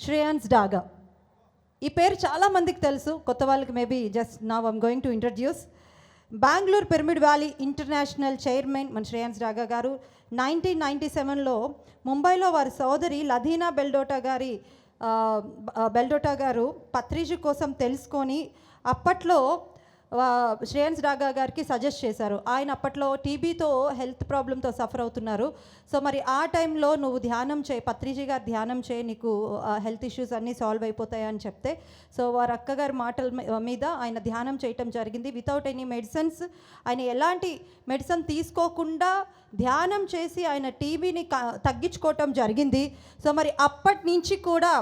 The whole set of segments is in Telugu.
శ్రేయాన్స్ డాగా. ఈ పేరు చాలా మందికి తెలుసు. కొత్త వాళ్ళకి మేబీ జస్ట్ నా I'm going to introduce Bengaluru pyramid valley international chairman మన శ్రేయాన్స్ డాగా గారు. నైన్టీన్ నైంటీ సెవెన్లో ముంబైలో వారి సోదరి లధీనా బెల్డోటా గారి బెల్డోటా గారు పత్రిజు కోసం తెలుసుకొని అప్పట్లో శ్రేయన్స్ డాగా గారికి సజెస్ట్ చేశారు. ఆయన అప్పట్లో టీబీతో హెల్త్ ప్రాబ్లంతో సఫర్ అవుతున్నారు. సో మరి ఆ టైంలో నువ్వు ధ్యానం చేయి పత్రిజీ గారు ధ్యానం చేయి నీకు హెల్త్ ఇష్యూస్ అన్నీ సాల్వ్ అయిపోతాయి అని చెప్తే సో వారి అక్కగారి మాటల మీద ఆయన ధ్యానం చేయటం జరిగింది. వితౌట్ ఎనీ మెడిసిన్స్ ఆయన ఎలాంటి మెడిసిన్ తీసుకోకుండా ధ్యానం చేసి ఆయన టీబీని తగ్గించుకోవటం జరిగింది. సో మరి అప్పటి నుంచి కూడా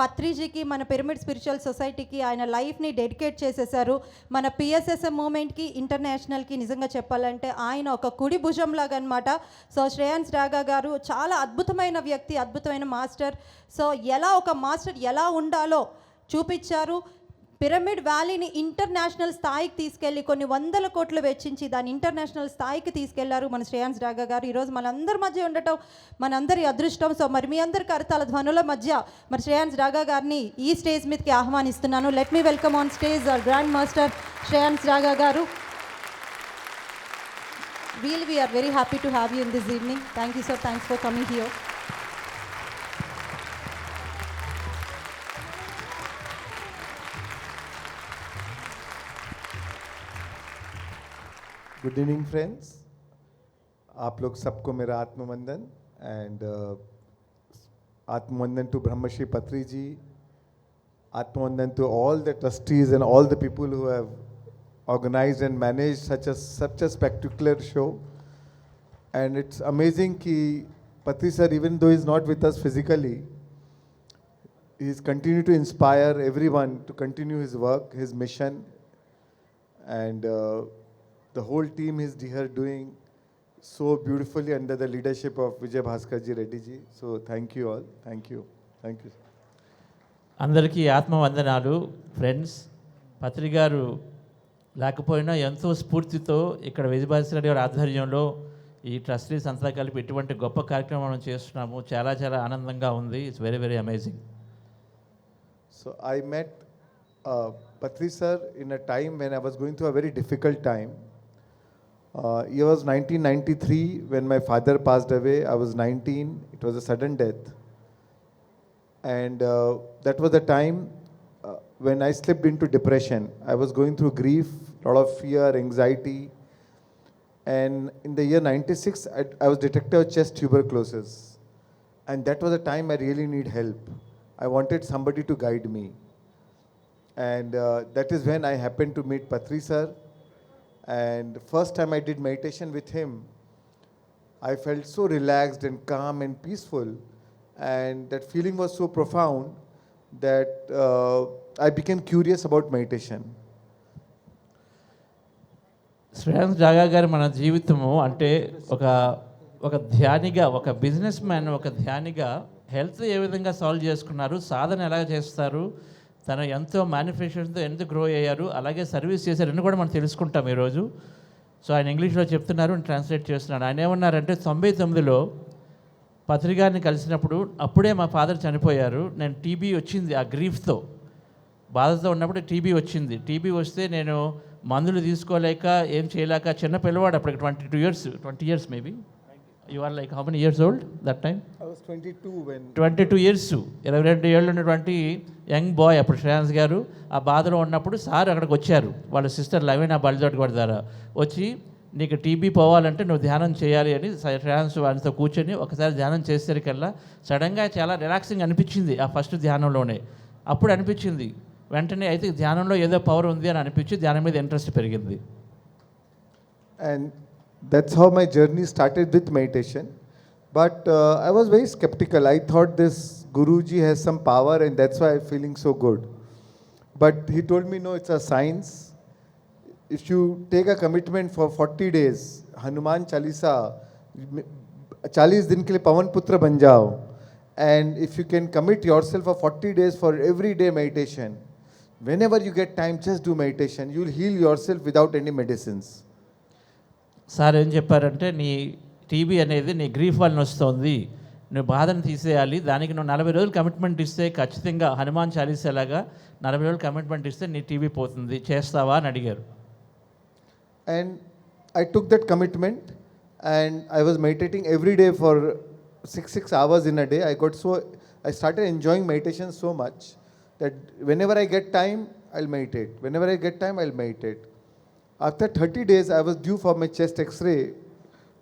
పత్రిజీకి మన పిరమిడ్ స్పిరిచువల్ సొసైటీకి ఆయన లైఫ్ని డెడికేట్ చేసేసారు మన పిఎస్ఎస్ఎం మూమెంట్కి ఇంటర్నేషనల్కి నిజంగా చెప్పాలంటే ఆయన ఒక కుడి భుజంలాగా అనమాట సో శ్రేయాన్స్ డాగా గారు చాలా అద్భుతమైన వ్యక్తి అద్భుతమైన మాస్టర్. సో ఎలా ఒక మాస్టర్ ఎలా ఉండాలో చూపించారు. పిరమిడ్ వ్యాలీని ఇంటర్నేషనల్ స్థాయికి తీసుకెళ్ళి కొన్ని వందల కోట్లు వెచ్చించి దాన్ని ఇంటర్నేషనల్ స్థాయికి తీసుకెళ్ళారు మన శ్రేయాన్స్ డాగా గారు. ఈరోజు మనందరి మధ్య ఉండటం మనందరి అదృష్టం. సో మరి మీ అందరి కరతాల ధ్వనుల మధ్య మరి శ్రేయాన్స్ డాగా గారిని ఈ స్టేజ్ మీదకి ఆహ్వానిస్తున్నాను. Let me welcome on stage grand master Shreyans Daga garu. We'll we're very happy to have you in this evening thank you sir thanks for coming here good evening friends आप लोग सबको मेरा आत्मवंदन and आत्मवंदन to ब्रह्मश्री Patri ji आत्मवंदन to all the trustees and all the people who have organise and manage such a such a spectacular show and it's amazing कि Patri sir even though is not with us physically he is continue to inspire everyone to continue his work his mission and the whole team is here doing so beautifully under the leadership of Vijay Bhaskar ji Reddy ji. So thank you all. Thank you. Thank you. అందరికీ ఆత్మవందనాలు ఫ్రెండ్స్ పత్రి గారు లేకపోయినా ఎంతో స్ఫూర్తితో ఇక్కడ విజయభాస్కర్ గారి ఆధ్వర్యంలో ఈ ట్రస్టీస్ అంతా కలిపి ఇటువంటి గొప్ప కార్యక్రమం మనం చేస్తున్నాము చాలా చాలా ఆనందంగా ఉంది it's very very amazing So I met uh, Patri sir in a time when I was going through a very difficult time. Uh, it was 1993 when my father passed away. I was 19. It was a sudden death. And uh, that was the time uh, when I slipped into depression. I was going through grief, a lot of fear, anxiety. And in the year 96, I, I was detected with chest tuberculosis. And that was the time I really need help. I wanted somebody to guide me. And uh, that is when I happened to meet Patri sir. And first time I did meditation with him, I felt so relaxed and calm and peaceful. And that feeling was so profound that uh, I became curious about meditation. Shreyans Daga garu మన జీవితము అంటే ఒక ఒక ధ్యానిగా ఒక బిజినెస్ మ్యాన్ ఒక ధ్యానిగా హెల్త్ ఏ విధంగా సాల్వ్ చేసుకున్నారు సాధన ఎలా చేస్తారు తన ఎంతో మేనిఫెస్టేషన్తో ఎంత గ్రో అయ్యారు అలాగే సర్వీస్ చేశారు అని కూడా మనం తెలుసుకుంటాం ఈరోజు. సో ఆయన ఇంగ్లీష్లో చెప్తున్నారు ట్రాన్స్లేట్ చేస్తున్నాడు. ఆయన ఏమన్నారంటే తొంభై తొమ్మిదిలో పత్రికారిని కలిసినప్పుడు అప్పుడే మా ఫాదర్ చనిపోయారు. నేను టీబీ వచ్చింది ఆ గ్రీఫ్తో బాధతో ఉన్నప్పుడు టీబీ వచ్చింది. టీబీ వస్తే నేను మందులు తీసుకోలేక ఏం చేయలేక చిన్న పిల్లవాడు అప్పుడు twenty two years twenty years maybe you are like how many years old that time I was 22 when twenty two years ఇరవై రెండు ఏళ్ళు ఉన్నటువంటి యంగ్ బాయ్ అప్పుడు శ్రేయాన్స్ గారు ఆ బాధలో ఉన్నప్పుడు సార్ అక్కడికి వచ్చారు. వాళ్ళ సిస్టర్ లవీనా బలిజోటి కూడా ద్వారా. వచ్చి నీకు టీబీ పోవాలంటే నువ్వు ధ్యానం చేయాలి అని శ్రేయాన్స్ వారితో కూర్చొని ఒకసారి ధ్యానం చేసేసరికల్లా సడన్గా చాలా రిలాక్సింగ్ అనిపించింది ఆ ఫస్ట్ ధ్యానంలోనే. అప్పుడు అనిపించింది వెంటనే అయితే ధ్యానంలో ఏదో పవర్ ఉంది అని అనిపించి ధ్యానం మీద ఇంట్రెస్ట్ పెరిగింది. And that's how my journey started with meditation. But uh, I was very skeptical. I thought this Guruji has some power, and that's why I'm feeling so good. But he told me, no, it's a science. If you take a commitment for 40 days, Hanuman Chalisa, 40 दिन के लिए पवन पुत्र बन जाओ and if you can commit yourself for 40 days for every day meditation whenever you get time just do meditation you'll heal yourself without any medicines Sir ఏం చెప్పారంటే నీ టీబీ అనేది నీ గ్రీఫ్ వల్ల వస్తుంది. నువ్వు బాధను తీసేయాలి. దానికి నువ్వు నలభై రోజులు కమిట్మెంట్ ఇస్తే ఖచ్చితంగా హనుమాన్ చాలీసేలాగా నలభై రోజులు కమిట్మెంట్ ఇస్తే నీ టీవీ పోతుంది. చేస్తావా? అని అడిగారు. And I took that commitment and I was meditating every day for six six hours in a day I got so I start enjoying meditation so much that whenever I get time I meditate whenever I get time I meditate After 30 days, I was due for my chest x ray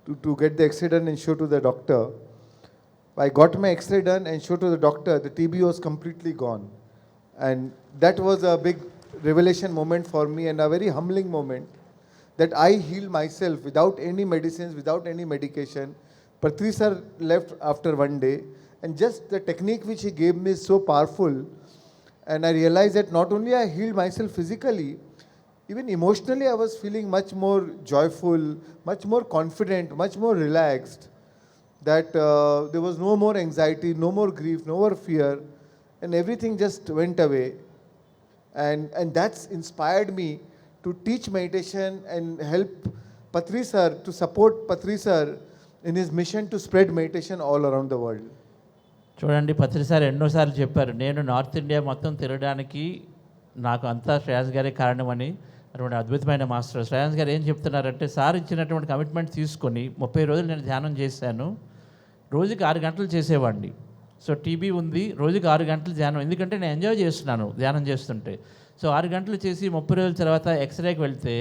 to, to get the x ray done and show to the doctor. I got my x ray done and showed to the doctor, the TB was completely gone. And that was a big revelation moment for me and a very humbling moment that I healed myself without any medicines, without any medication. Patri sir left after one day, and just the technique which he gave me is so powerful. And I realized that not only I healed myself physically, even emotionally, I was feeling much more joyful, much more confident, much more relaxed. That uh, there was no more anxiety, no more grief, no more fear, and everything just went away. And, and that's inspired me to teach meditation and help Patri sir to support Patri sir in his mission to spread meditation all around the world. చూడండి పత్రిసారి ఎన్నోసార్లు చెప్పారు నేను నార్త్ ఇండియా మొత్తం తిరగడానికి నాకు అంతా శ్రేయాస్ గారే కారణమని అటువంటి అద్భుతమైన మాస్టర్ శ్రేయాన్స్ గారు ఏం చెప్తున్నారంటే సార్ ఇచ్చినటువంటి కమిట్మెంట్ తీసుకొని ముప్పై రోజులు నేను ధ్యానం చేశాను. రోజుకి ఆరు గంటలు చేసేవాడిని. సో టీబీ ఉంది రోజుకి ఆరు గంటలు ధ్యానం. ఎందుకంటే నేను ఎంజాయ్ చేస్తున్నాను ధ్యానం చేస్తుంటే. సో ఆరు గంటలు చేసి ముప్పై రోజుల తర్వాత ఎక్స్రేకి వెళ్తే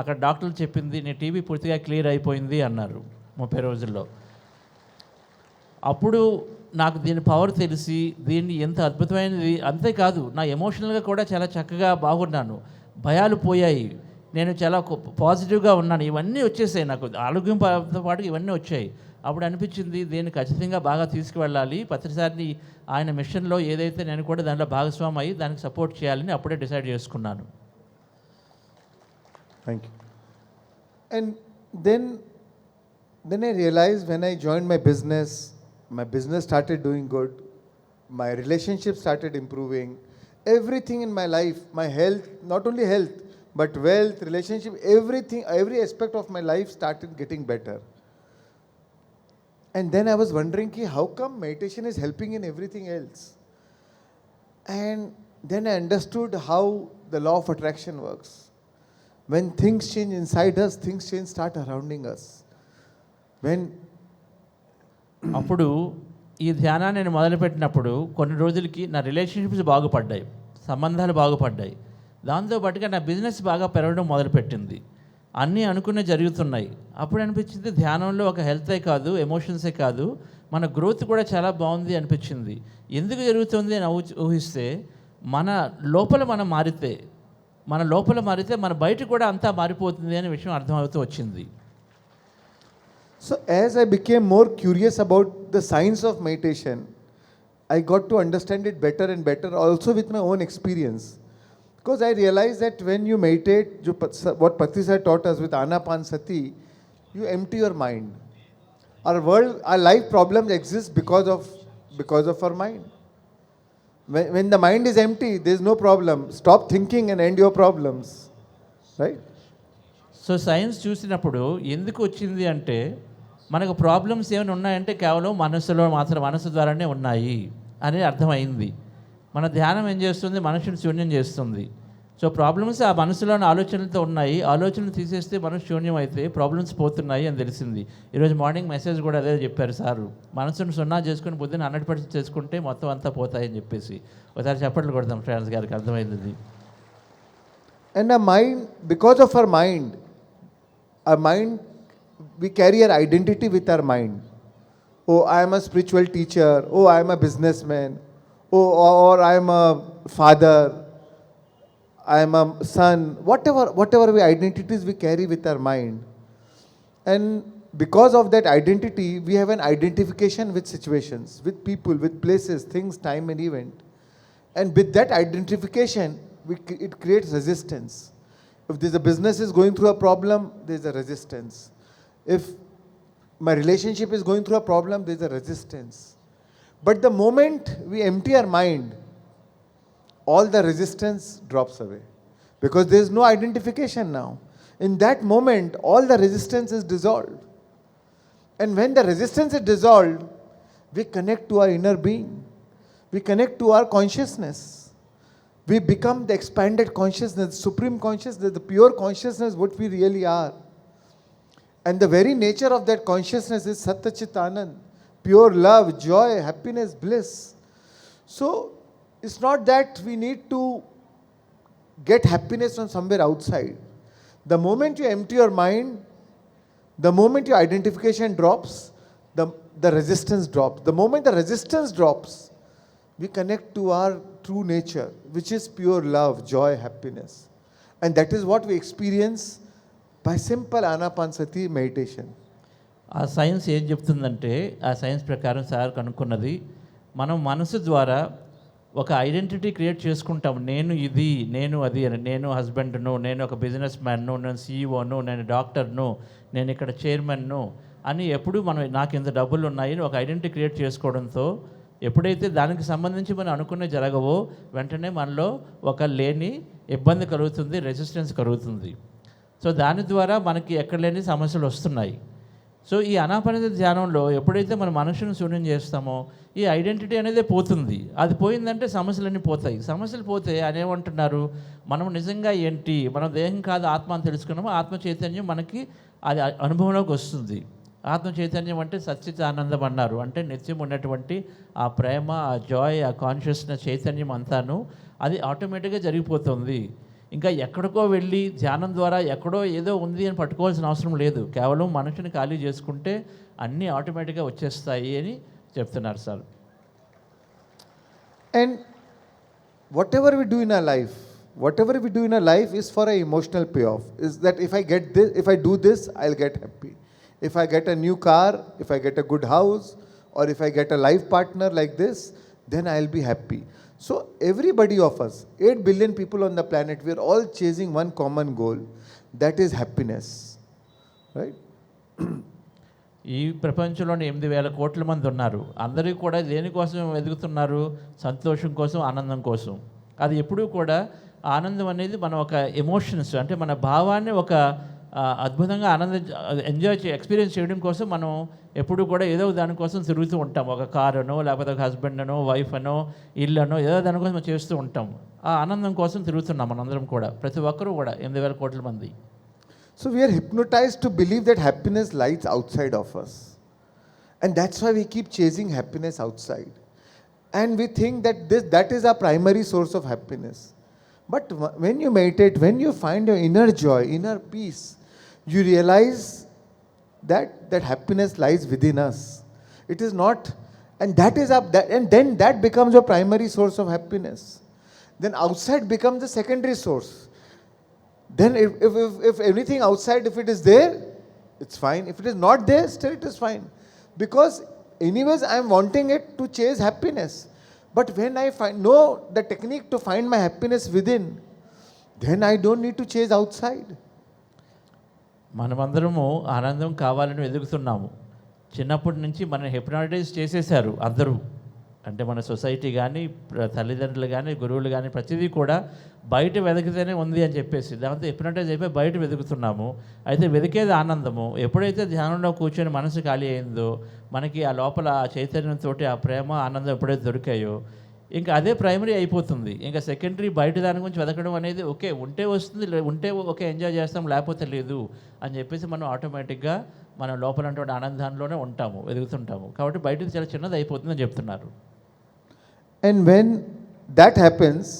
అక్కడ డాక్టర్లు చెప్పింది నీ టీబీ పూర్తిగా క్లియర్ అయిపోయింది అన్నారు ముప్పై రోజుల్లో. అప్పుడు నాకు దీని పవర్ తెలిసి దీన్ని ఎంత అద్భుతమైనది. అంతేకాదు నా ఎమోషనల్గా కూడా చాలా చక్కగా బాగున్నాను. భయాలు పోయాయి. నేను చాలా కొ- పాజిటివ్గా ఉన్నాను. ఇవన్నీ వచ్చేసాయి నాకు. ఆరోగ్యం పాటు ఇవన్నీ వచ్చాయి. అప్పుడు అనిపించింది దీన్ని ఖచ్చితంగా బాగా తీసుకువెళ్ళాలి. ప్రతిసారి ఆయన మిషన్లో ఏదైతే నేను కూడా దాంట్లో భాగస్వామి అయ్యి దానికి సపోర్ట్ చేయాలని అప్పుడే డిసైడ్ చేసుకున్నాను. Thank you and then then I realise when I join my business my business started doing good my relationship started improving everything in my life, my health, not only health, but wealth, relationship, everything, every aspect of my life started getting better. And then I was wondering, ki, how come meditation is helping in everything else? And then I understood how the law of attraction works. When things change inside us, things change start surrounding us. When అప్పుడు ఈ ధ్యానాన్ని నేను మొదలుపెట్టినప్పుడు కొన్ని రోజులకి నా రిలేషన్షిప్స్ బాగుపడ్డాయి సంబంధాలు బాగుపడ్డాయి. దాంతో పాటుగా నా బిజినెస్ బాగా పెరగడం మొదలుపెట్టింది. అన్నీ అనుకునే జరుగుతున్నాయి. అప్పుడు అనిపించింది ధ్యానంలో ఒక హెల్తే కాదు ఎమోషన్సే కాదు మన గ్రోత్ కూడా చాలా బాగుంది అనిపించింది. ఎందుకు జరుగుతుంది అని ఊహి- ఊహిస్తే మన లోపల మనం మారితే మన లోపల మారితే మన బయట కూడా అంతా మారిపోతుంది అనే విషయం అర్థమవుతూ వచ్చింది. So as I became more curious about the science of meditation I got to understand it better and better also with my own experience because I realise that when you meditate you what Patri sir taught us with Anapana sati you am to your mind our world uh life problems exist because of because of our mind when the mind is empty this no problem stop thinking and end your problems right so science చూసినప్పుడు ఎందుకు వచ్చింది అంటే మనకు ప్రాబ్లమ్స్ ఏమైనా ఉన్నాయంటే కేవలం మనసులో మాత్రం మనసు ద్వారానే ఉన్నాయి అని అర్థమైంది. మన ధ్యానం ఏం చేస్తుంది? మనుషుని శూన్యం చేస్తుంది. సో ప్రాబ్లమ్స్ ఆ మనసులోని ఆలోచనలతో ఉన్నాయి. ఆలోచనలు తీసేస్తే మనసు శూన్యం అయితే ప్రాబ్లమ్స్ పోతున్నాయి అని తెలిసింది. ఈరోజు మార్నింగ్ మెసేజ్ కూడా అదే చెప్పారు సారు. మనసును సున్నా చేసుకుని పొద్దున్న హండ్రెడ్ పర్సెంట్ చేసుకుంటే మొత్తం అంతా పోతాయని చెప్పేసి. ఒకసారి చెప్పట్లు కొడతాం ఫ్రెండ్స్ గారికి అర్థమైంది. And uh mind because of our mind uh mind we carry our identity with our mind. Oh, I am a spiritual teacher. Oh, I am a businessman. Oh, or I am a father. I am a son. Whatever, whatever we identities we carry with our mind. And because of that identity, we have an identification with situations, with people, with places, things, time, and event. And with that identification, we, it creates resistance. If there's a business is going through a problem, there's a resistance. If my relationship is going through a problem, there's a resistance. But the moment we empty our mind, all the resistance drops away because there is no identification now. In that moment, all the resistance is dissolved. And when the resistance is dissolved, we connect to our inner being, we connect to our consciousness. We become the expanded consciousness, supreme consciousness, the pure consciousness, what we really are. And the very nature of that consciousness is Satchit Anand, pure love, joy, happiness, bliss. So it's not that we need to get happiness from somewhere outside. The moment you empty your mind, the moment your identification drops, the, the resistance drops. The moment the resistance drops, we connect to our true nature, which is pure love, joy, happiness. And that is what we experience by simple anapansati meditation uh science ఏం చెప్తుందంటే ఆ సైన్స్ ప్రకారం సార్ కనుక్కున్నది మనం మనసు ద్వారా ఒక ఐడెంటిటీ క్రియేట్ చేసుకుంటాం. నేను ఇది నేను అది అని. నేను హస్బెండ్ను నేను ఒక బిజినెస్ మ్యాన్ను నేను సీఈఓను నేను డాక్టర్ను నేను ఇక్కడ చైర్మన్ను అని ఎప్పుడు మనం నాకు ఇంత డబ్బులు ఉన్నాయి అని ఒక ఐడెంటిటీ క్రియేట్ చేసుకోవడంతో ఎప్పుడైతే దానికి సంబంధించి మనం అనుకునే జరగవో వెంటనే మనలో ఒక లేని ఇబ్బంది కలుగుతుంది రెసిస్టెన్స్ కలుగుతుంది. సో దాని ద్వారా మనకి ఎక్కడ లేని సమస్యలు వస్తున్నాయి. సో ఈ అనాపరిత ధ్యానంలో ఎప్పుడైతే మన మనసును శూన్యం చేస్తామో ఈ ఐడెంటిటీ అనేది పోతుంది. అది పోయిందంటే సమస్యలన్నీ పోతాయి. సమస్యలు పోతే అనేమంటున్నారు మనం నిజంగా ఏంటి? మనం దేహం కాదు ఆత్మ అని తెలుసుకున్నామో ఆత్మ చైతన్యం మనకి అది అనుభవంలోకి వస్తుంది. ఆత్మ చైతన్యం అంటే సచ్చిత ఆనందం అన్నారు. అంటే నిత్యం ఉన్నటువంటి ఆ ప్రేమ ఆ జాయ్ ఆ కాన్షియస్నెస్ చైతన్యం అంతాను అది ఆటోమేటిక్గా జరిగిపోతుంది. ఇంకా ఎక్కడికో వెళ్ళి ధ్యానం ద్వారా ఎక్కడో ఏదో ఉంది అని పట్టుకోవాల్సిన అవసరం లేదు. కేవలం మనుషుని ఖాళీ చేసుకుంటే అన్నీ ఆటోమేటిక్గా వచ్చేస్తాయి అని చెప్తున్నారు sir. And whatever we do in a life whatever we do in a life is for I emotional pay off is that if I get this if I do this I will get happy if I get a new car if I get a good house or if I get a life partner like this then I will be happy so every everybody of as eight billion people on the planet we are all chasing one common goal that is happiness right ఈ ప్రపంచంలో ఎనిమిది వేల కోట్ల మంది ఉన్నారు. అందరికీ కూడా దేనికోసం ఎదుగుతున్నారు? సంతోషం కోసం ఆనందం కోసం. అది ఎప్పుడూ కూడా ఆనందం అనేది మన ఒక ఎమోషన్స్ అంటే మన భావాన్ని ఒక అద్భుతంగా ఆనంద ఎంజాయ్ ఎక్స్పీరియన్స్ చేయడం కోసం మనం ఎప్పుడు కూడా ఏదో దానికోసం తిరుగుతూ ఉంటాం. ఒక కారునో లేకపోతే ఒక హస్బెండ్ అనో వైఫ్ అనో ఇల్లు అనో ఏదో దానికోసం చేస్తూ ఉంటాం. ఆ ఆనందం కోసం తిరుగుతున్నాం మనందరం కూడా ప్రతి ఒక్కరూ కూడా ఎనిమిది వేల కోట్ల మంది. So we are hypnotized to believe that happiness lies outside of us and that's why we keep chasing happiness outside and we think that this that is a primary source of happiness but when you meditate when you find your inner joy inner peace you realize that that happiness lies within us. It is not, and that is up, that, and then that becomes your primary source of happiness. Then outside becomes the secondary source. Then if, if, if, if anything outside, if it is there, it's fine. If it is not there, still it is fine. Because anyways, I am wanting it to chase happiness. But when I find know the technique to find my happiness within, then I don't need to chase outside. మనమందరము ఆనందం కావాలని వెతుకుతున్నాము చిన్నప్పటి నుంచి మనం హెప్నాటైజ్ చేసేసారు అందరూ. అంటే మన సొసైటీ కానీ తల్లిదండ్రులు కానీ గురువులు కానీ ప్రతిదీ కూడా బయట వెతికితేనే ఉంది అని చెప్పేసి దాంతో హిప్నాటైజ్ అయిపోయి బయట వెతుకుతున్నాము అయితే వెతికేది ఆనందము. ఎప్పుడైతే ధ్యానంలో కూర్చొని మనసు ఖాళీ అయిందో మనకి ఆ లోపల ఆ చైతన్యంతో ఆ ప్రేమ ఆనందం ఎప్పుడైతే దొరికాయో ఇంకా అదే ప్రైమరీ అయిపోతుంది. ఇంకా సెకండరీ బయట దాని గురించి వెతకడం అనేది ఓకే ఉంటే వస్తుంది ఉంటే ఓకే ఎంజాయ్ చేస్తాం లేకపోతే లేదు అని చెప్పేసి మనం ఆటోమేటిక్గా మన లోపలంటువంటి ఆనందంలోనే ఉంటాము ఎదుగుతుంటాము. కాబట్టి బయటది చాలా చిన్నది అయిపోతుందని చెప్తున్నారు. And when that happens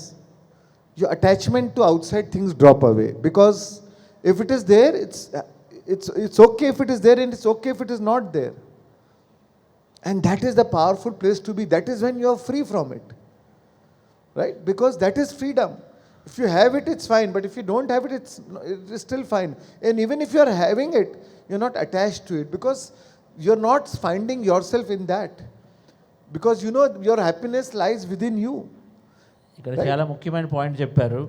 you attachment to outside things drop away because if it is there it's it's it's okay if it is there and it's okay if it is not there and that is the powerful place to be that is when you are free from it right because that is freedom if you have it it's fine but if you don't have it it's it is still fine and even if you are having it you not attach to it because you are not finding yourself in that because you know your happiness lies within you ఇక్కడ చాలా ముఖ్యమైన పాయింట్ చెప్పారు.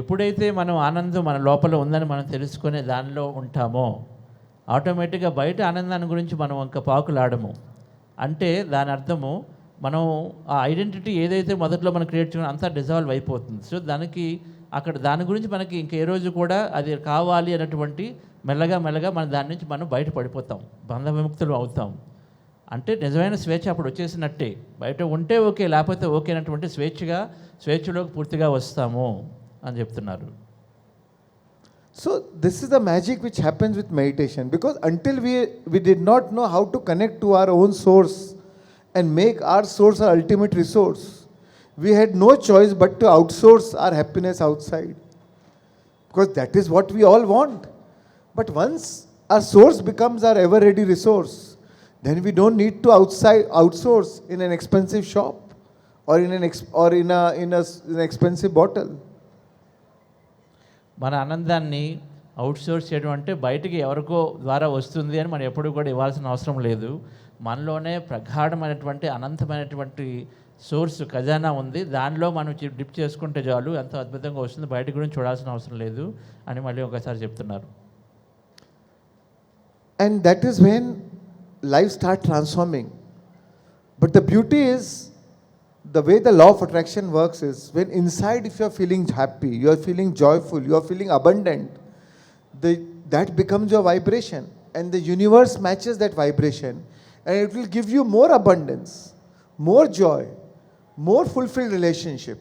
ఎప్పుడైతే మనం ఆనందం మన లోపల ఉందని మనం తెలుసుకునే దానిలో ఉంటామో ఆటోమేటిక్గా బయట ఆనందాన్ని గురించి మనం ఇంకా పాకులాడము. అంటే దాని అర్థము మనం ఆ ఐడెంటిటీ ఏదైతే మొదట్లో మనం క్రియేట్ చేయడం అంతా డిజాల్వ్ అయిపోతుంది. సో దానికి అక్కడ దాని గురించి మనకి ఇంకే ఏ రోజు కూడా అది కావాలి అన్నటువంటి మెల్లగా మెల్లగా మన దాని నుంచి మనం బయట పడిపోతాం బంధ విముక్తులు అవుతాం. అంటే నిజమైన స్వేచ్ఛ అప్పుడు వచ్చేసినట్టే. బయట ఉంటే ఓకే లేకపోతే ఓకే అన్నటువంటి స్వేచ్ఛగా స్వేచ్ఛలోకి పూర్తిగా వస్తాము అని చెప్తున్నారు. So this is the magic which happens with meditation because until we we do not know how to connect to our own source and make our source our ultimate resource, we had no choice but to outsource our happiness outside. Because that is what we all want. But once our source becomes our ever ready resource, then we don't need to outside outsource in an expensive shop or in an ex- or in a in a s- in an expensive bottle. మన ఆనందాన్ని అవుట్సోర్స్ చేయడం అంటే బయటికి ఎవరికో ద్వారా వస్తుంది అని మనం ఎప్పుడు కూడా ఇవ్వాల్సిన అవసరం లేదు మనలోనే ప్రగాఢమైనటువంటి అనంతమైనటువంటి సోర్స్ ఖజానా ఉంది. దానిలో మనం డిప్ చేసుకుంటే చాలు. ఎంత అద్భుతంగా వస్తుంది. బయటకు కూడా చూడాల్సిన అవసరం లేదు అని మళ్ళీ ఒకసారి చెప్తున్నారు. And that is when life start transforming but the beauty is the way the law of attraction works is when inside if you are feeling happy your feeling joyful you feeling abundant the that becomes your vibration and the universe matches that vibration And it will give you more abundance, more joy, more fulfilled relationship.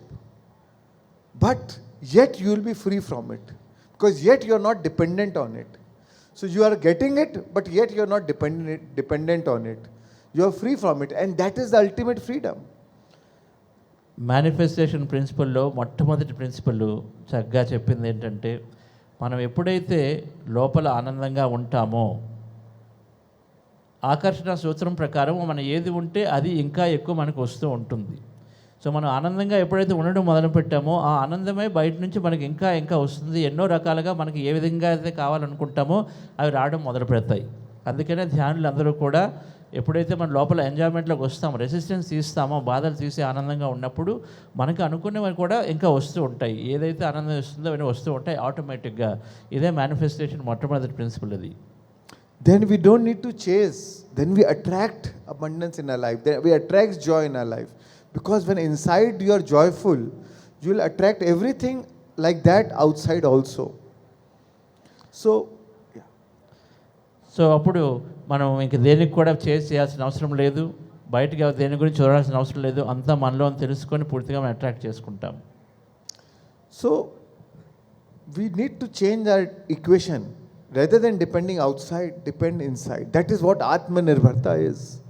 But yet you will be free from it. Because yet you are not dependent on it. So you are getting it, but yet you are not dependent, dependent on it. You are free from it. And that is the ultimate freedom. Manifestation ప్రిన్సిపల్లో మొట్టమొదటి ప్రిన్సిపల్ చక్కగా చెప్పింది ఏంటంటే మనం ఎప్పుడైతే లోపల ఆనందంగా ఉంటామో ఆకర్షణ సూత్రం ప్రకారం మనం ఏది ఉంటే అది ఇంకా ఎక్కువ మనకు వస్తూ ఉంటుంది. సో మనం ఆనందంగా ఎప్పుడైతే ఉండడం మొదలు పెట్టామో ఆ ఆనందమే బయట నుంచి మనకి ఇంకా ఇంకా వస్తుంది. ఎన్నో రకాలుగా మనకి ఏ విధంగా అయితే కావాలనుకుంటామో అవి రావడం మొదలు పెడతాయి. అందుకనే ధ్యానులు అందరూ కూడా ఎప్పుడైతే మన లోపల ఎంజాయ్మెంట్లోకి వస్తామో రెసిస్టెన్స్ తీస్తామో బాధలు తీసి ఆనందంగా ఉన్నప్పుడు మనకు అనుకున్నవి కూడా ఇంకా వస్తూ ఉంటాయి. ఏదైతే ఆనందం ఇస్తుందో అవన్నీ వస్తూ ఉంటాయి. ఆటోమేటిక్గా ఇదే మేనిఫెస్టేషన్ మొట్టమొదటి ప్రిన్సిపల్ ఇది then we don't need to chase then we attract abundance in our life then we attracts joy in our life because when inside you are joyful you will attract everything like that outside also so so అప్పుడు మనం ఇంక దేనికి కూడా చేయాల్సిన అవసరం లేదు. బయటకి దేని గురించి చూడాల్సిన అవసరం లేదు. అంతా మనలో తెలుసుకొని పూర్తిగా మనం అట్రాక్ట్ చేసుకుంటాం. So we need to change our equation Rather than depending outside, depend inside. That is what Atmanirbharta is.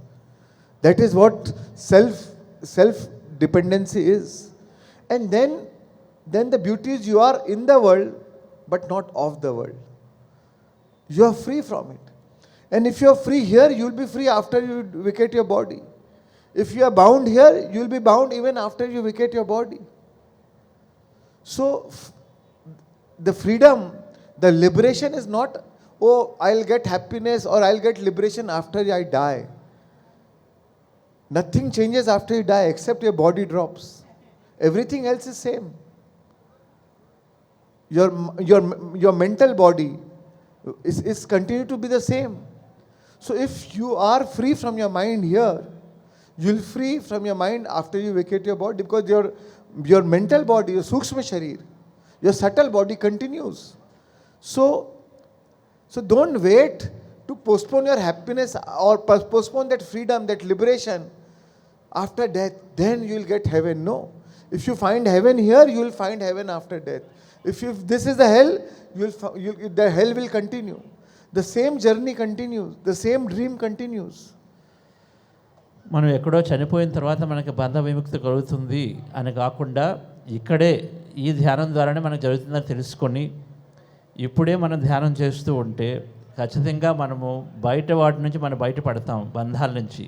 That is what self self dependency is. And then, then the beauty is you are in the world, but not of the world. You are free from it. And if you are free here, you will be free after you vacate your body. If you are bound here, you will be bound even after you vacate your body. So, the freedom, the liberation is not, oh, I'll get happiness or I'll get liberation after I die. Nothing changes after you die except your body drops. Everything else is same. Your, your, your mental body is, is continue to be the same. So if you are free from your mind here, you'll free from your mind after you vacate your body because your, your mental body, your sukshma sharir, your subtle body continues. So so don't wait to postpone your happiness or postpone that freedom that liberation after death then you will get heaven no if you find heaven here you will find heaven after death if you this is the hell you will the hell will continue the same journey continues the same dream continues మనం ఎక్కడో చనిపోయిన తర్వాత మనకి బంధ విముక్తి కలుగుతుంది అని కాకుండా ఇక్కడే ఈ ధ్యానం ద్వారానే మనకు జరుగుతుందని తెలుసుకొని ఇప్పుడే మనం ధ్యానం చేస్తూ ఉంటే ఖచ్చితంగా మనము బయట వాటి నుంచి మనం బయటపడతాం బంధాల నుంచి.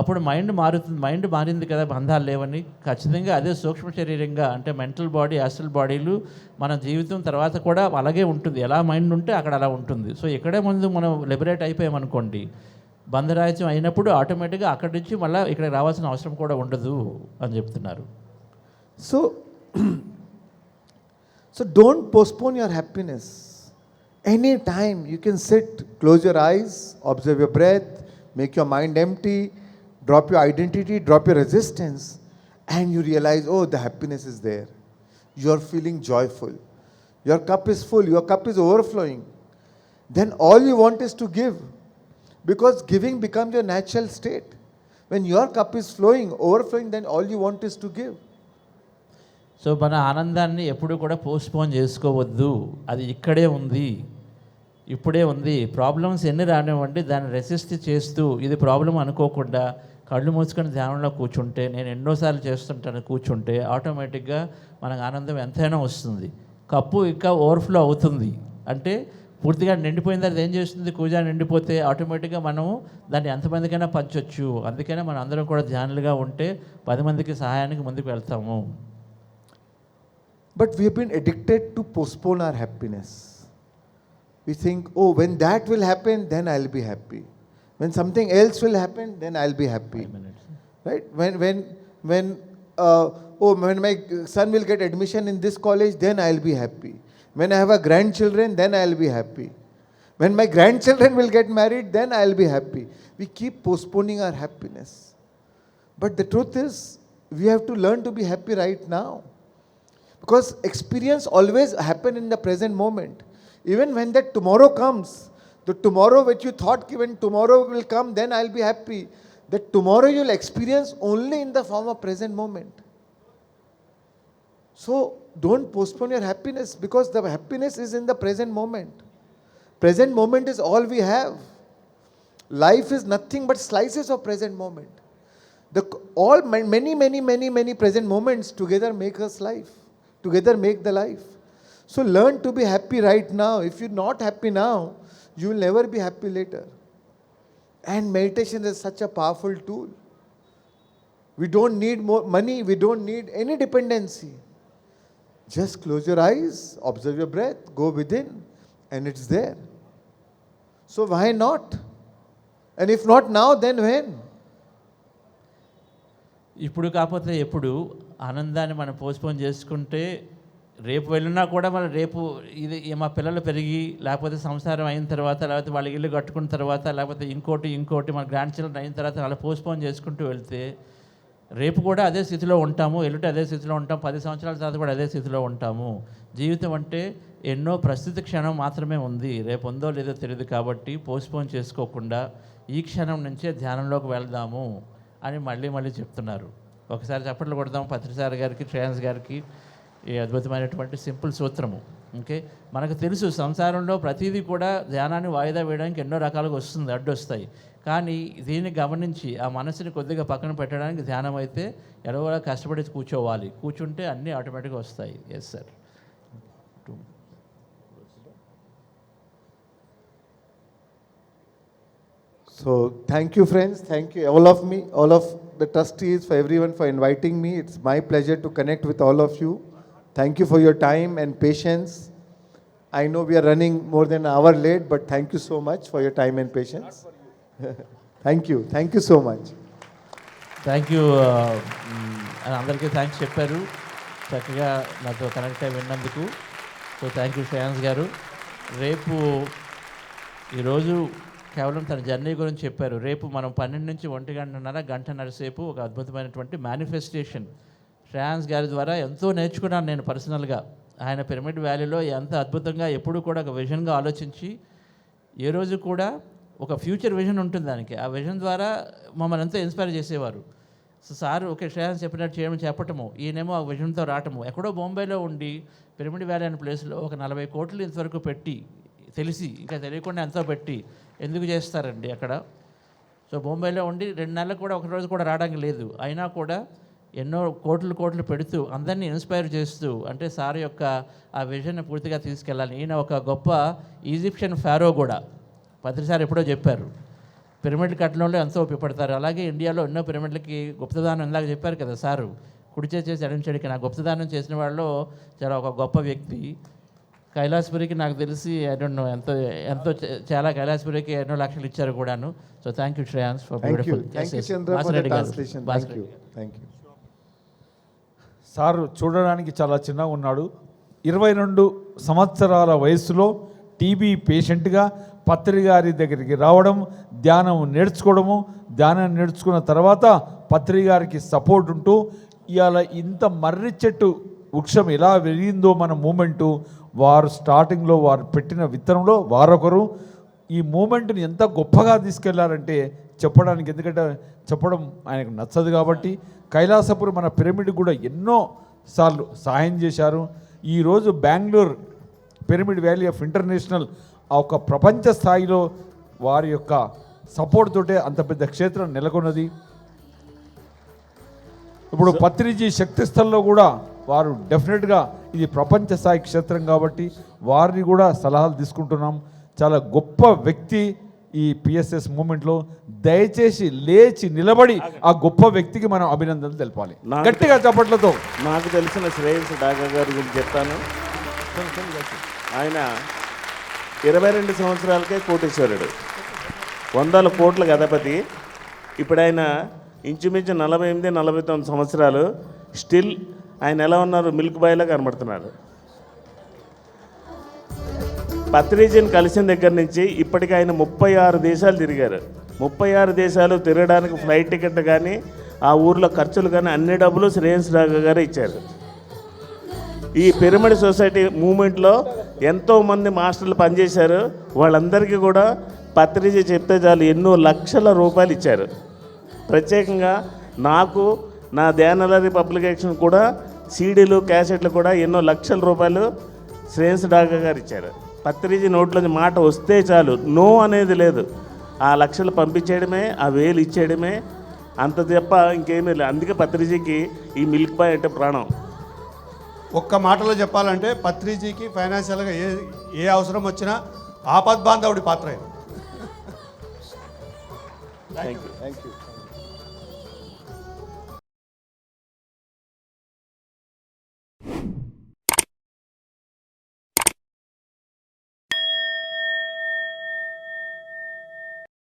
అప్పుడు మైండ్ మారుతుంది మైండ్ మారింది కదా బంధాలు లేవని. ఖచ్చితంగా అదే సూక్ష్మ శరీరంగా అంటే మెంటల్ బాడీ అసల్ బాడీలు మన జీవితం తర్వాత కూడా అలాగే ఉంటుంది. ఎలా మైండ్ ఉంటే అక్కడ అలా ఉంటుంది. సో ఇక్కడే ముందు మనం లిబరేట్ అయిపోయామనుకోండి బంధరాజ్యం అయినప్పుడు ఆటోమేటిక్గా అక్కడి నుంచి మళ్ళీ ఇక్కడ రావాల్సిన అవసరం కూడా ఉండదు అని చెప్తున్నారు. So so don't postpone your happiness. Anytime you can sit, close your eyes, observe your breath, make your mind empty, drop your identity, drop your resistance, and you realize, oh, the happiness is there. You are feeling joyful. Your cup is full, your cup is overflowing. Then all you want is to give. Because giving becomes your natural state. When your cup is flowing, overflowing, then all you want is to give. So మన ఆనందాన్ని ఎప్పుడు కూడా పోస్ట్పోన్ చేసుకోవద్దు. అది ఇక్కడే ఉంది. ఇప్పుడే ఉంది. ప్రాబ్లమ్స్ ఎన్ని రానివ్వండి దాన్ని రెసిస్ట్ చేస్తూ ఇది ప్రాబ్లం అనుకోకుండా కళ్ళు మూసుకొని ధ్యానంలో కూర్చుంటే నేను ఎన్నోసార్లు చేస్తుంటాను కూర్చుంటే ఆటోమేటిక్గా మనకు ఆనందం ఎంతైనా వస్తుంది. కప్పు ఇంకా ఓవర్ఫ్లో అవుతుంది. అంటే పూర్తిగా నిండిపోయిన తర్వాత ఏం చేస్తుంది? కూజా నిండిపోతే ఆటోమేటిక్గా మనము దాన్ని ఎంతమందికైనా పంచవచ్చు అందుకనే మనం అందరం కూడా ధ్యానులుగా ఉంటే పది మందికి సహాయానికి ముందుకు వెళ్తాము. But we have been addicted to postpone our happiness. We think, oh, when that will happen, then I'll be happy. When something else will happen, then I'll be happy. Right? When, when, when, uh, oh, when my son will get admission in this college, then I'll be happy. When I have a grandchildren, then I'll be happy. When my grandchildren will get married, then I'll be happy. We keep postponing our happiness. But the truth is, we have to learn to be happy right now. Because experience always happen in the present moment. Even when that tomorrow comes, the tomorrow which you thought when tomorrow will come, then I'll be happy. That tomorrow you'll experience only in the form of present moment. So don't postpone your happiness because the happiness is in the present moment. Present moment is all we have. Life is nothing but slices of present moment. The all many many many many present moments together make us life. Together make the life. So learn to be happy right now. If you're not happy now, you will never be happy later. And meditation is such a powerful tool. We don't need more money, we don't need any dependency. Just close your eyes, observe your breath, go within, and it's there. So why not? And if not now, then when? ఇప్పుడు కాకపోతే ఎప్పుడు ఆనందాన్ని మనం పోస్ట్పోన్ చేసుకుంటే రేపు వెళ్ళినా కూడా మన రేపు ఇది మా పిల్లలు పెరిగి లేకపోతే సంసారం అయిన తర్వాత లేకపోతే వాళ్ళ ఇల్లు కట్టుకున్న తర్వాత లేకపోతే ఇంకోటి ఇంకోటి మన గ్రాండ్ చిల్డ్రన్ అయిన తర్వాత అలా పోస్ట్పోన్ చేసుకుంటూ వెళ్తే రేపు కూడా అదే స్థితిలో ఉంటాము. ఎల్లుంటి అదే స్థితిలో ఉంటాం పది సంవత్సరాల తర్వాత కూడా అదే స్థితిలో ఉంటాము. జీవితం అంటే ఎన్నో ప్రస్తుత క్షణం మాత్రమే ఉంది. రేపు ఉందో లేదో తెలియదు కాబట్టి పోస్ట్పోన్ చేసుకోకుండా ఈ క్షణం నుంచే ధ్యానంలోకి వెళ్దాము అని మళ్ళీ మళ్ళీ చెప్తున్నారు. ఒకసారి చప్పట్లు కొడదాం. పత్రిసారి గారికి శ్రేయాన్స్ గారికి ఈ అద్భుతమైనటువంటి సింపుల్ సూత్రము. ఓకే? మనకు తెలుసు సంసారంలో ప్రతిదీ కూడా ధ్యానాన్ని వాయిదా వేయడానికి ఎన్నో రకాలుగా వస్తుంది అడ్డు వస్తాయి కానీ దీన్ని గమనించి ఆ మనసుని కొద్దిగా పక్కన పెట్టడానికి ధ్యానం అయితే ఎలాగోలా కష్టపడి కూర్చోవాలి. కూర్చుంటే అన్నీ ఆటోమేటిక్గా వస్తాయి. Yes sir so thank you friends thank you all of me all of the trustees, for everyone for inviting me. It's my pleasure to connect with all of you. Thank you for your time and patience. I know we are running more than an hour late, but thank you so much for your time and patience. thank you. Thank you so much. Thank you అని అందరికీ థ్యాంక్స్ చెప్పారు చక్కగా నాతో కనెక్ట్ అయి విన్నందుకు సో థ్యాంక్ యూ శ్రేయాన్స్ గారు రేపు ఈరోజు కేవలం తన జర్నీ గురించి చెప్పారు. రేపు మనం పన్నెండు నుంచి ఒంటి గంటన్నర గంటన్నర సేపు ఒక అద్భుతమైనటువంటి మేనిఫెస్టేషన్ శ్రేయాన్స్ గారి ద్వారా ఎంతో నేర్చుకున్నాను నేను పర్సనల్గా ఆయన పిరమిడ్ వ్యాలీలో ఎంత అద్భుతంగా ఎప్పుడు కూడా ఒక విజన్గా ఆలోచించి ఏ రోజు కూడా ఒక ఫ్యూచర్ విజన్ ఉంటుంది దానికి. ఆ విజన్ ద్వారా మమ్మల్ని ఎంతో ఇన్స్పైర్ చేసేవారు. సో సార్ ఓకే శ్రేయాన్స్ చెప్పినట్టు చేయమని చెప్పటము ఈయనేమో ఆ విజన్తో రావటము. ఎక్కడో బొంబాయిలో ఉండి పిరమిడ్ వ్యాలీ అనే ప్లేస్లో ఒక నలభై కోట్లు ఇంతవరకు పెట్టి తెలిసి ఇంకా తెలియకుండా ఎంతో పెట్టి ఎందుకు చేస్తారండి అక్కడ? సో బొంబాయిలో ఉండి రెండు నెలలు కూడా ఒక రోజు కూడా రావడానికి లేదు. అయినా కూడా ఎన్నో కోట్లు కోట్లు పెడుతూ అందరినీ ఇన్స్పైర్ చేస్తూ అంటే సార్ యొక్క ఆ విజన్ పూర్తిగా తీసుకెళ్ళాలి. ఈయన ఒక గొప్ప ఈజిప్షియన్ ఫారో కూడా. పత్రిసారి ఎప్పుడో చెప్పారు. పిరమిడ్ కట్టడంలో ఎంతో ఉపయోగపడతారు. అలాగే ఇండియాలో ఎన్నో పిరమిడ్లకి గుప్తదానం ఇందాక చెప్పారు కదా సారు. కుడిచే చేసి ఎడం చెడికి నా గుప్తదానం చేసిన వాళ్ళలో చాలా ఒక గొప్ప వ్యక్తి. కైలాసపురికి నాకు తెలిసి ఐ డోంట్ నో ఎంతో ఎంతో చాలా కైలాసపురికి ఎన్నో లక్షలు ఇచ్చారు కూడాను. So thank you Shreyans for. Sir చూడడానికి చాలా చిన్నగా ఉన్నాడు. ఇరవై రెండు సంవత్సరాల వయసులో టీబీ పేషెంట్గా పత్రి గారి దగ్గరికి రావడం ధ్యానం నేర్చుకోవడము ధ్యానం నేర్చుకున్న తర్వాత పత్రి గారికి సపోర్ట్ ఉంటూ ఇవాళ ఇంత మర్రి చెట్టు వృక్షం ఎలా పెరిగిందో మన మూమెంటు వారు స్టార్టింగ్లో వారు పెట్టిన విత్తనంలో వారొకరు ఈ మూమెంట్ని ఎంత గొప్పగా తీసుకెళ్ళారంటే చెప్పడానికి ఎందుకంటే చెప్పడం ఆయనకు నచ్చదు కాబట్టి కైలాసపురం మన పిరమిడ్ కూడా ఎన్నో సార్లు సహాయం చేశారు. ఈరోజు Bengaluru pyramid valley of international ఆ ఒక ప్రపంచ స్థాయిలో వారి యొక్క సపోర్ట్ తోటే అంత పెద్ద క్షేత్రం నెలకొన్నది. ఇప్పుడు పత్రిజీ శక్తి స్థల్లో కూడా వారు డెఫినెట్గా ఇది ప్రపంచ స్థాయి క్షేత్రం కాబట్టి వారిని కూడా సలహాలు తీసుకుంటున్నాం. చాలా గొప్ప వ్యక్తి ఈ పిఎస్ఎస్ మూమెంట్లో దయచేసి లేచి నిలబడి ఆ గొప్ప వ్యక్తికి మనం అభినందనలు తెలపాలి. గట్టిగా చప్పట్లతో. నాకు తెలిసిన శ్రేయస్ డాగా గారి గురించి చెప్తాను. ఆయన ఇరవై రెండు సంవత్సరాలకే కోటేశ్వరుడు. వందల కోట్ల గదపతి ఇప్పుడు ఆయన ఇంచుమించు నలభై ఎనిమిది నలభై తొమ్మిది సంవత్సరాలు స్టిల్ ఆయన ఎలా ఉన్నారు? మిల్క్ బాయ్లా కనబడుతున్నారు. పత్రిజీని కలిసిన దగ్గర నుంచి ఇప్పటికి ఆయన ముప్పై ఆరు దేశాలు తిరిగారు. ముప్పై ఆరు దేశాలు తిరగడానికి ఫ్లైట్ టికెట్ కానీ ఆ ఊర్లో ఖర్చులు కానీ అన్ని డబ్బులు శ్రేయస్ రాఘ గారు ఇచ్చారు. ఈ పిరమిడ్ సొసైటీ మూమెంట్లో ఎంతోమంది మాస్టర్లు పనిచేశారు. వాళ్ళందరికీ కూడా పత్రిజీ చెప్తే చాలు ఎన్నో లక్షల రూపాయలు ఇచ్చారు. ప్రత్యేకంగా నాకు నా ధ్యానలరీ పబ్లికేషన్ కూడా సీడీలు క్యాసెట్లు కూడా ఎన్నో లక్షల రూపాయలు శ్రేయస్ డాగా గారు ఇచ్చారు. పత్రిజీ నోట్లోంచి మాట వస్తే చాలు. నో అనేది లేదు. ఆ లక్షలు పంపించేయడమే ఆ వేలు ఇచ్చేయడమే. అంత తప్ప ఇంకేమీ లేదు. అందుకే పత్రిజీకి ఈ మిల్క్ బాయ్ అంటే ప్రాణం. ఒక్క మాటలో చెప్పాలంటే పత్రిజీకి ఫైనాన్షియల్గా ఏ ఏ అవసరం వచ్చినా ఆపద్బాంధవుడి పాత్ర ఆయన థ్యాంక్ యూ Thank you.